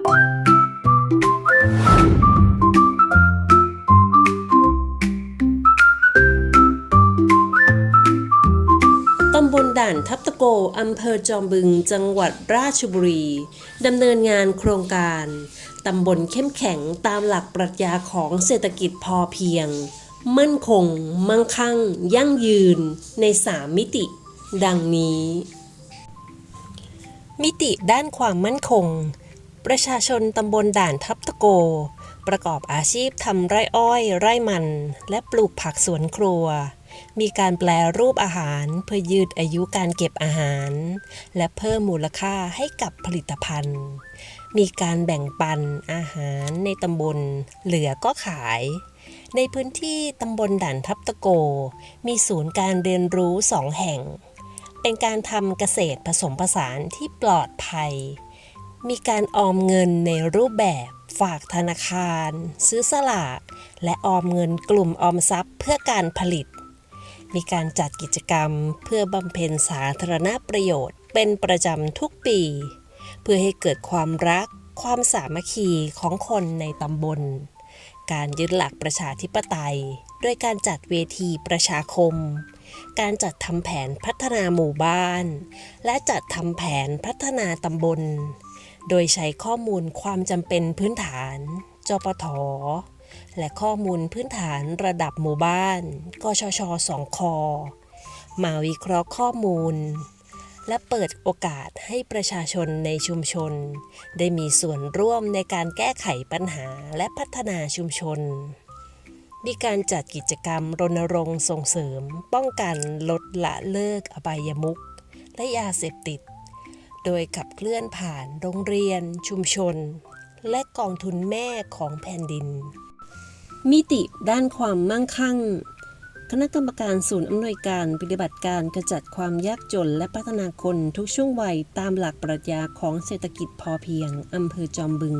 ตำบลด่านทับตะโก อำเภอจอมบึง จังหวัดราชบุรี ดำเนินงานโครงการตำบลเข้มแข็งตามหลักปรัชญาของเศรษฐกิจพอเพียง มั่นคง มั่งคั่ง ยั่งยืน ใน3มิติ ดังนี้ มิติด้านความมั่นคง ประชาชนตำบลด่านทับตะโก ประกอบอาชีพทำไร่อ้อย ไร่มัน และปลูกผักสวนครัว มีการแปลรูปอาหารเพื่อยืดอายุการเก็บอาหาร และเพิ่มมูลค่าให้กับผลิตภัณฑ์ มีการแบ่งปันอาหารในตำบล เหลือก็ขาย ในพื้นที่ตำบลด่านทับตะโก มีศูนย์การเรียนรู้สองแห่ง เป็นการทำเกษตรผสมผสานที่ปลอดภัย มีการออมเงินในรูปแบบฝากธนาคาร ซื้อสลาก และออมเงินกลุ่มออมทรัพย์เพื่อการผลิต มีการจัดกิจกรรมเพื่อบำเพ็ญสาธารณประโยชน์ เป็นประจำทุกปี เพื่อให้เกิดความรัก ความสามัคคีของคนในตำบล การยึดหลักประชาธิปไตย ด้วยการจัดเวทีประชาคม การจัดทำแผนพัฒนาหมู่บ้าน และจัดทำแผนพัฒนาตำบล โดยใช้ข้อมูลความจำเป็นพื้นฐาน จปท และข้อมูลพื้นฐานระดับหมู่บ้าน กชชสองคอ มาวิเคราะห์ข้อมูล และเปิดโอกาสให้ประชาชนในชุมชน ได้มีส่วนร่วมในการแก้ไขปัญหาและพัฒนาชุมชนมีการจัดกิจกรรมรณรงค์ส่งเสริม ป้องกันลดละเลิกอบายมุขและยาเสพติด โดยขับเคลื่อนผ่านโรงเรียน ชุมชน และกองทุนแม่ของแผ่นดิน มิติด้านความมั่งคั่ง คณะกรรมการศูนย์อำนวยการปฏิบัติการกระจัดความยากจนและพัฒนาคนทุกช่วงวัยตามหลักปรัชญาของเศรษฐกิจพอเพียงอำเภอจอมบึง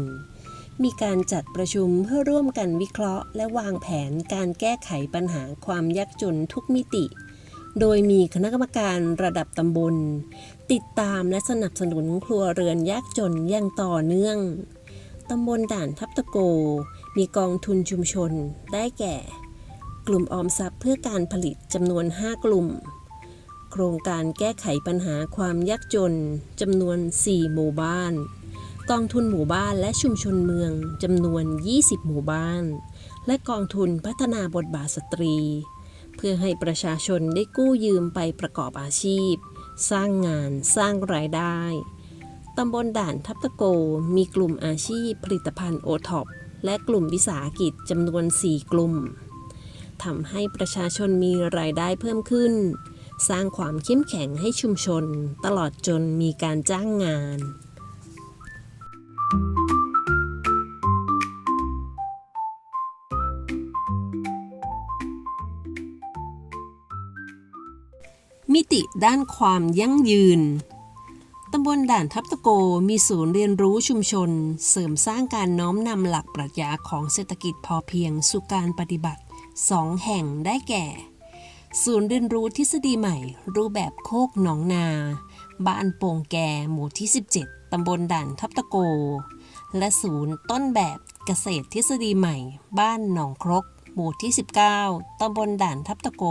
มีการจัดประชุมเพื่อร่วมกันวิเคราะห์ และวางแผนการแก้ไขปัญหาความยากจนทุกมิติ โดยมีคณะกรรมการระดับตำบล ติดตามและสนับสนุนครัวเรือนยากจนอย่างต่อเนื่อง ตำบลด่านทับตะโก มีกองทุนชุมชนได้แก่ กลุ่มออมทรัพย์เพื่อการผลิตจำนวน 5 กลุ่ม โครงการแก้ไขปัญหาความยากจนจำนวน 4 หมู่บ้าน กองทุนหมู่บ้านและชุมชนเมืองจำนวน 20 หมู่บ้าน และกองทุนพัฒนาบทบาทสตรี เพื่อให้ประชาชนได้กู้ยืมไปประกอบอาชีพ สร้างงานสร้างรายได้ ตำบลด่านทับตะโกมีกลุ่มอาชีพผลิตภัณฑ์โอท็อปและกลุ่มวิสาหกิจจำนวน 4 กลุ่มทำให้ประชาชนมีรายได้เพิ่มขึ้น สร้างความเข้มแข็งให้ชุมชน ตลอดจนมีการจ้างงาน มิติด้านความยั่งยืน ตำบลด่านทับตะโกมีศูนย์เรียนรู้ชุมชน เสริมสร้างการน้อมนำหลักปรัชญาของเศรษฐกิจพอเพียงสู่การปฏิบัติสองแห่งได้แก่ ศูนย์เรียนรู้ทฤษฎีใหม่ รูปแบบโคกหนองนา บ้านโป่งแก่หมู่ที่ 17 ตำบลด่านทับตะโก และศูนย์ต้นแบบเกษตรทฤษฎีใหม่ บ้านหนองครก หมู่ที่ 19 ตำบลด่านทับตะโก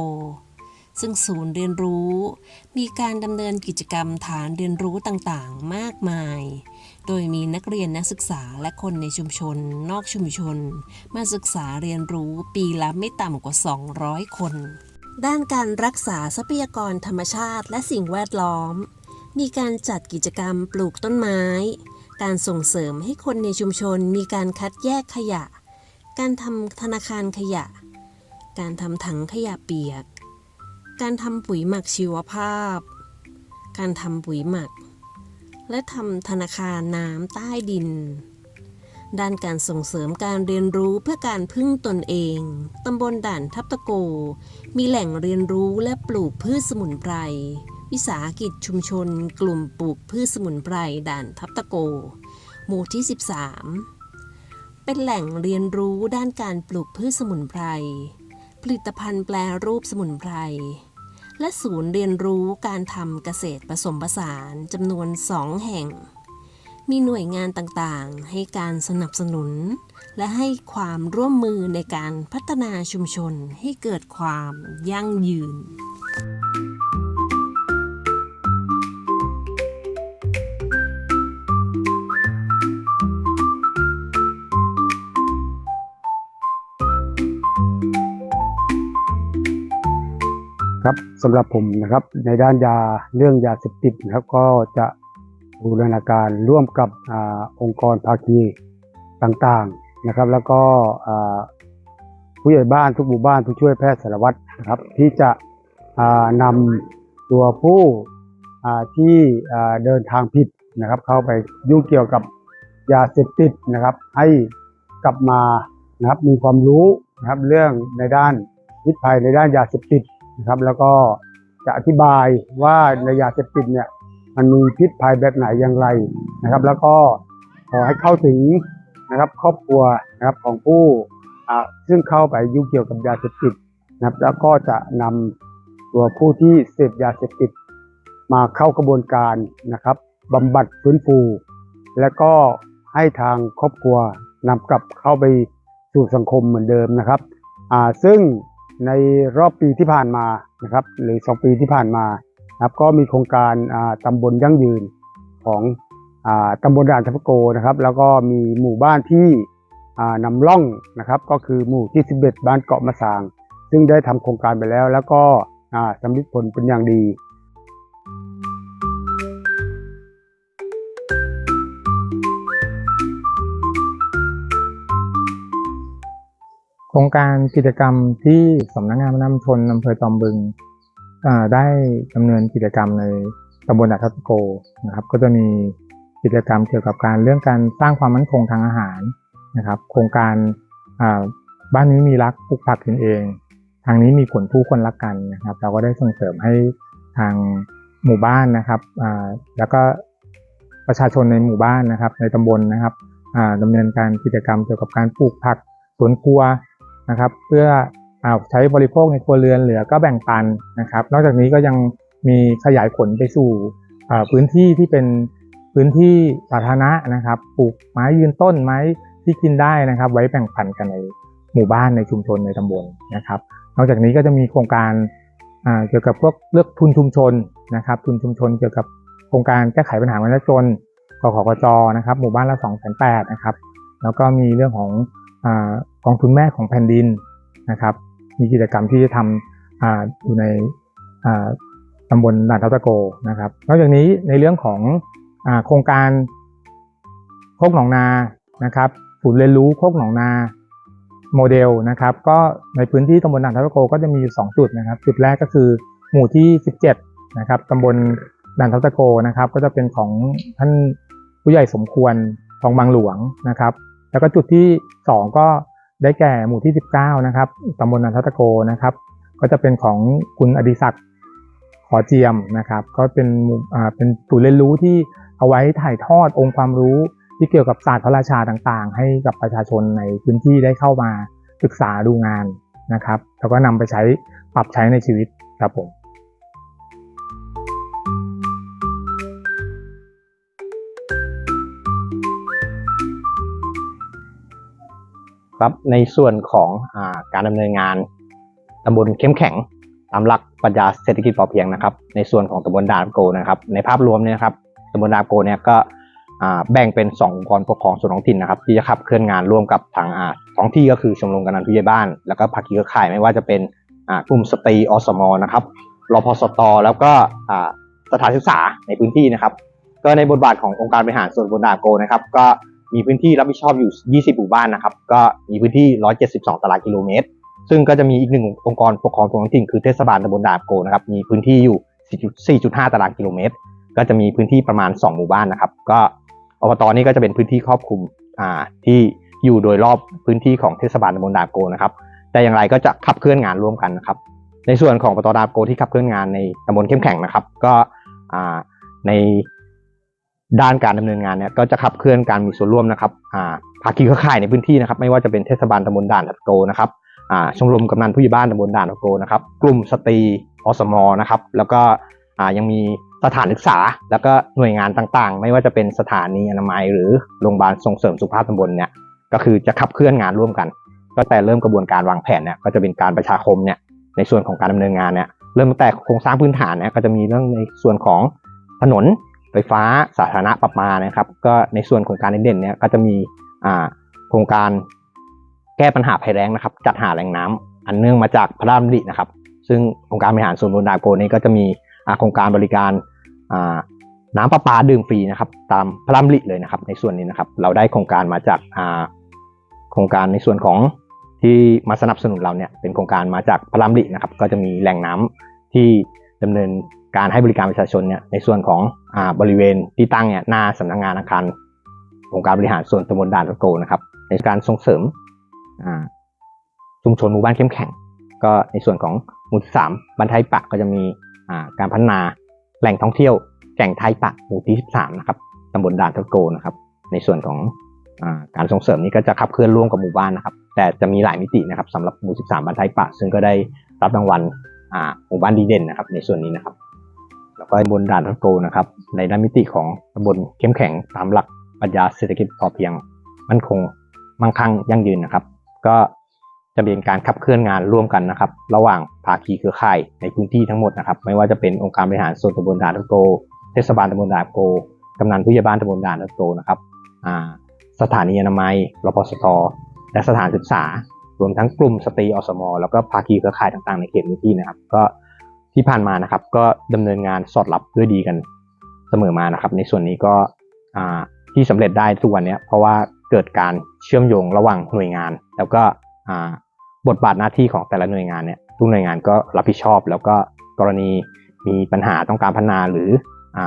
ซึ่งศูนย์เรียนรู้ มีการดำเนินกิจกรรมฐานเรียนรู้ต่างๆ มากมาย โดยมีนักเรียนนักศึกษาและคนในชุมชน นอกชุมชน มาศึกษาเรียนรู้ปีละไม่ต่ำกว่า 200 คน ด้านการรักษาทรัพยากรธรรมชาติและสิ่งแวดล้อม มีการจัดกิจกรรมปลูกต้นไม้ การส่งเสริมให้คนในชุมชนมีการคัดแยกขยะ การทำธนาคารขยะการทำถังขยะเปียก การทำปุ๋ยหมักชีวภาพ การทำปุ๋ยหมัก และทำธนาคารน้ำใต้ดิน ด้านการส่งเสริมการเรียนรู้เพื่อการพึ่งตนเอง ตำบลด่านทับตะโก มีแหล่งเรียนรู้และปลูกพืชสมุนไพร วิสาหกิจชุมชน กลุ่มปลูกพืชสมุนไพรด่านทับตะโก หมู่ที่ 13 เป็นแหล่งเรียนรู้ด้านการปลูกพืชสมุนไพรผลิตภัณฑ์แปรรูปสมุนไพร และศูนย์เรียนรู้การทำเกษตรผสมผสานจำนวนสองแห่ง มีหน่วยงานต่างๆ ให้การสนับสนุน และให้ความร่วมมือในการพัฒนาชุมชนให้เกิดความยั่งยืน สำหรับผมนะครับ ในด้านยาเรื่องยาเสพติดนะครับก็จะบูรณาการร่วมกับอองค์กรภาคีต่างๆนะครับ แล้วก็ผู้ใหญ่บ้านทุกหมู่บ้านผู้ช่วยแพทย์สารวัตรนะครับ ที่จะอ่านำตัวผู้ที่เดินทางผิดนะครับ เข้าไปยุ่งเกี่ยวกับยาเสพติดนะครับ ให้กลับมานะครับมีความรู้นะครับเรื่องในด้านวิภัยในด้านยาเสพติด นะครับ แล้วก็จะอธิบายว่าในยาเสพติดเนี่ยมันมีพิษภัยแบบไหนอย่างไรนะครับ แล้วก็ขอให้เข้าถึงนะครับครอบครัวนะครับของผู้อ่าซึ่งเข้าไปยุ่งเกี่ยวกับยาเสพติดนะครับ แล้วก็จะนำตัวผู้ที่เสพยาเสพติดมาเข้ากระบวนการนะครับบำบัดฟื้นฟู และก็ให้ทางครอบครัวนำกลับเข้าไปสู่สังคมเหมือนเดิมนะครับอ่าซึ่ง ในรอบปีที่ผ่านมานะครับหรือ 2 ปีที่ผ่านมานะครับก็มีโครงการอ่าตำบลยั่งยืนของอาตำบลด่านทัพโกนะครับ แล้วก็มีหมู่บ้านที่อ่านำล่องนะครับก็คือหมู่ที่ 11 บ้านเกาะมะสาง ซึ่งได้ทำโครงการไปแล้ว แล้วก็อ่าสำลิดผลเป็นอย่างดี โครงการกิจกรรมที่สำนักงานน้ำชนอำเภอจอมบึงได้ดำเนินกิจกรรมในตำบลดัทัตโกนะครับ ก็จะมีกิจกรรมเกี่ยวกับการเรื่องการสร้างความมั่นคงทางอาหารนะครับ โครงการบ้านนี้มีรักปลูกผักกินเอง ทางนี้มีผลผู้คนรักกันนะครับ เราก็ได้ส่งเสริมให้ทางหมู่บ้านนะครับแล้วก็ประชาชนในหมู่บ้านนะครับ ในตำบลนะครับดำเนินการกิจกรรมเกี่ยวกับการปลูกผักสวนครัว นะครับ เพื่ออาใช้บริโภคในครัวเรือนเหลือก็แบ่งปันนะครับ นอกจากนี้ก็ยังมีขยายผลไปสู่พื้นที่ที่เป็นพื้นที่สาธารณะนะครับ ปลูกไม้ยืนต้นไม้ที่กินได้นะครับ ไว้แบ่งปันกันในหมู่บ้านในชุมชนในตำบลนะครับ นอกจากนี้ก็จะมีโครงการเกี่ยวกับพวกเลือกทุนชุมชนนะครับ ทุนชุมชนเกี่ยวกับโครงการแก้ไขปัญหาวามยากจนกขกจนะครับ หมู่บ้านละ2 8 0 0 0นะครับ แล้วก็มีเรื่องของกองทุนแม่ของแผ่นดินนะครับ มีกิจกรรมที่จะทำออยู่ในตำบลด่านทัตะโกนะครับนอกจากนี้ในเรื่องของอโครงการโคกหนองนานะครับศูนย์เรียนรู้โคกหนองนาโมเดลนะครับ ก็ในพื้นที่ตำบลด่านทัตะโกก็จะมีอยู่สองจุดนะครับ จุดแรกก็คือหมู่ที่ 17นะครับตำบลด่านทัตะโกนะครับ ก็จะเป็นของท่านผู้ใหญ่สมควรทองบางหลวงนะครับ แล้วก็จุดที่ 2 ก็ ได้แก่หมู่ที่ 19 นะครับตำบลนันทตะโกนะครับ ก็จะเป็นของคุณอดิศักดิ์ขอเจียมนะครับ ก็เป็นหมู่อ่าเป็นศูนย์เรียนรู้ที่เอาไว้ถ่ายทอดองค์ความรู้ที่เกี่ยวกับศาสตร์พระราชาต่างๆ ให้กับประชาชนในพื้นที่ได้เข้ามาศึกษาดูงานนะครับ แล้วก็นำไปใช้ปรับใช้ในชีวิตครับผม ครับในส่วนของอาการดำเนินงานตำบลเข้มแข็งตามหลักปรัชญาเศรษฐกิจพอเพียงนะครับ ในส่วนของตำบลดานโกนะครับ ในภาพรวมเนี่ยครับตำบลดานโกเนี่ยก็แบ่งเป็น2องค์กรปกครองส่วนท้องถิ่นนะครับที่จะขับเคลื่อนงานร่วมกับทางอาท้องที่ก็คือชมรมกำนันผู้ใหญ่บ้าน แล้วก็ภาคีเครือข่ายไม่ว่าจะเป็นกลุ่มสตรีอสมนะครับรพสตแล้วก็สถานศึกษาในพื้นที่นะครับ ก็ในบทบาทขององค์การบริหารส่วนตำบลดานโกนะครับ ก็ มีพื้นที่รับผิดชอบอยู่ 20 หมู่บ้านนะครับ ก็มีพื้นที่ 172 ตารางกิโลเมตร ซึ่งก็จะมีอีกหนึ่งองค์กรปกครองส่วนท้องถิ่นคือเทศบาลตำบลดาบโกนะครับ มีพื้นที่อยู่ 4.5 ตารางกิโลเมตร ก็จะมีพื้นที่ประมาณ 2 หมู่บ้านนะครับ ก็อบตนี้ก็จะเป็นพื้นที่ครอบคลุมอ่าที่อยู่โดยรอบพื้นที่ของเทศบาลตำบลดาบโกนะครับ แต่อย่างไรก็จะขับเคลื่อนงานร่วมกันนะครับ ในส่วนของอบตดาบโกที่ขับเคลื่อนงานในตำบลเข้มแข็งนะครับ ก็อ่าใน ด้านการดำเนินงานเนี่ยก็จะขับเคลื่อนการมีส่วนร่วมนะครับอ่าภาคีเครือข่ายในพื้นที่นะครับ ไม่ว่าจะเป็นเทศบาลตำบลด่านทับโกนะครับอ่าชมรมกำนันผู้ใหญ่บ้านตำบลด่านตะโกนะครับ กลุ่มสตรีอสมนะครับ แล้วก็อ่ายังมีสถานศึกษา แล้วก็หน่วยงานต่างๆ ไม่ว่าจะเป็นสถานีอนามัย หรือโรงพยาบาลส่งเสริมสุขภาพตำบลเนี่ยก็คือจะขับเคลื่อนงานร่วมกัน ก็แต่เริ่มกระบวนการวางแผนเนี่ยก็จะเป็นการประชาคมเนี่ยในส่วนของการดำเนินงานเนี่ยเริ่มตั้งแต่โครงสร้างพื้นฐานเนี่ยก็จะมีเรื่องในส่วนของถนน ไฟฟ้าสาธารณะประปานะครับ ก็ในส่วนของการเด่นๆเนี่ยก็จะมีอ่าโครงการแก้ปัญหาภัยแล้งนะครับ จัดหาแหล่งน้ำอันเนื่องมาจากพระราชดำรินะครับ ซึ่งองค์การบริหารส่วนบลดาโกนี้ก็จะมีโครงการบริการาน้ำประปาดื่มฟรีนะครับ ตามพระราชดำริเลยนะครับ ในส่วนนี้นะครับ เราได้โครงการมาจากาโครงการในส่วนของที่มาสนับสนุนเราเนี่ยเป็นโครงการมาจากพระราชดำรินะครับ ก็จะมีแหล่งน้ำที่ดำเนินการให้บริการประชาชนเนี่ยในส่วนของ บริเวณที่ตั้งเนี่ยหน้าสำนักงานอาคารองค์การบริหารส่วนตำบลด่านตะโกนะครับ ในการส่งเสริมอ่าชุมชนหมู่บ้านเข้มแข็ง ก็ในส่วนของหมู่ที่สามบ้านไทยปะก็จะมีอ่าการพัฒนาแหล่งท่องเที่ยวแก่งไทยปะหมู่ที่สิบสามนะครับตำบลด่านตะโกนะครับ ในส่วนของอการส่งเสริมนี้ก็จะขับเคลื่อนร่วมกับหมู่บ้านนะครับ แต่จะมีหลายมิตินะครับสำหรับหมู่ 13 บ้านไทยปะ ซึ่งก็ได้รับรางวัลอ่าหมู่บ้านดีเด่นนะครับ ในส่วนนี้นะครับ แล้วก็บลด่านตะโกนะครับ ในด้านมิติของตำบลเข้มแข็งตามหลักปรัชญาเศรษฐกิจพอเพียง มั่นคง มั่งคั่งยั่งยืนนะครับ ก็จะเป็นการขับเคลื่อนงานร่วมกันนะครับ ระหว่างภาคีเครือข่ายในพื้นที่ทั้งหมดนะครับ ไม่ว่าจะเป็นองค์การบริหารส่วนตำบลด่านตะโกเทศบาลตำบลด่านโกกำนันผู้ใหญ่บ้านตำบลด่านตะโกนะครับสถานีอนามัยรพสตและสถานศึกษารวมทั้งกลุ่มสตรีอสม แล้วก็ภาคีเครือข่ายต่างๆในเขตพื้นที่นะครับ ก็ ที่ผ่านมานะครับ ก็ดำเนินงานสอดรับด้วยดีกันเสมอมานะครับ ในส่วนนี้ก็ที่สำเร็จได้ทุกวันนี้เพราะว่าเกิดการเชื่อมโยงระหว่างหน่วยงาน แล้วก็บทบาทหน้าที่ของแต่ละหน่วยงานเนี่ยทุกหน่วยงานก็รับผิดชอบ แล้วก็กรณีมีปัญหาต้องการพัฒนาหรืออ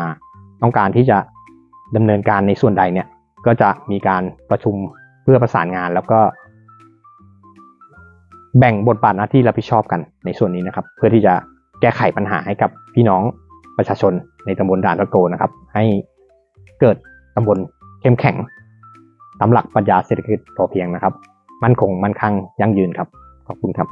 ต้องการที่จะดำเนินการในส่วนใดเนี่ยก็จะมีการประชุมเพื่อประสานงานแล้วก็ แบ่งบทบาทหน้าที่รับผิดชอบกันในส่วนนี้นะครับ เพื่อที่จะ แก้ไขปัญหาให้กับพี่น้องประชาชนในตำบลด่านตะโกนะครับ ให้เกิดตำบลเข้มแข็งตามหลักปรัชญาเศรษฐกิจพอเพียงนะครับ มั่นคงมั่นคั่งยั่งยืนครับ ขอบคุณครับ